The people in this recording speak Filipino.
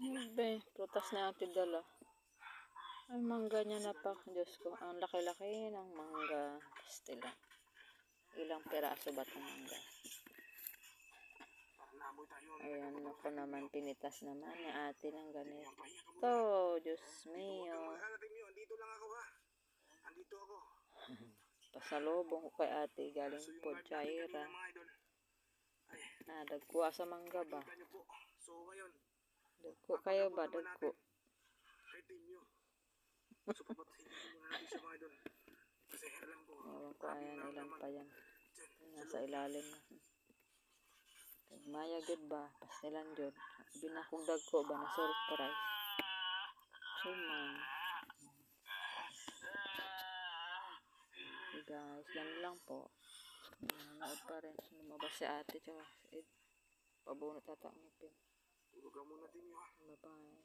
Be, prutas na ate dala. Ay, mangga niya na pa. Diyos ko, ang laki-laki ng mangga. Pastila. Ilang peraso ba itong mangga? Ayan, ako naman, pinitas naman ni ate ng ganito. Diyos mio. Andito lang ako ha. Andito ako. Pasalubong ko kay ate, galing po, live natin kanina Chaira. mga idol. Ay, Ah, dagkuha sa mangga ba? So ngayon, Dagko kayo ba? Dagko. Team Mio. So papatayin muna natin siya mga idol. Kasi alam ko, Ewan ko, ayan, ilan pa yan. Nasa ilalim na. Maya gud ba? Pastilan jud. Binakong dagko ba na surprise? Suman. Okay guys, yan lang po. Nanonood pa rin. Lumabas si ate tsaka Ed. Pabunot ata ang ngipin. Tulog ka muna Mio ha. Bye-bye.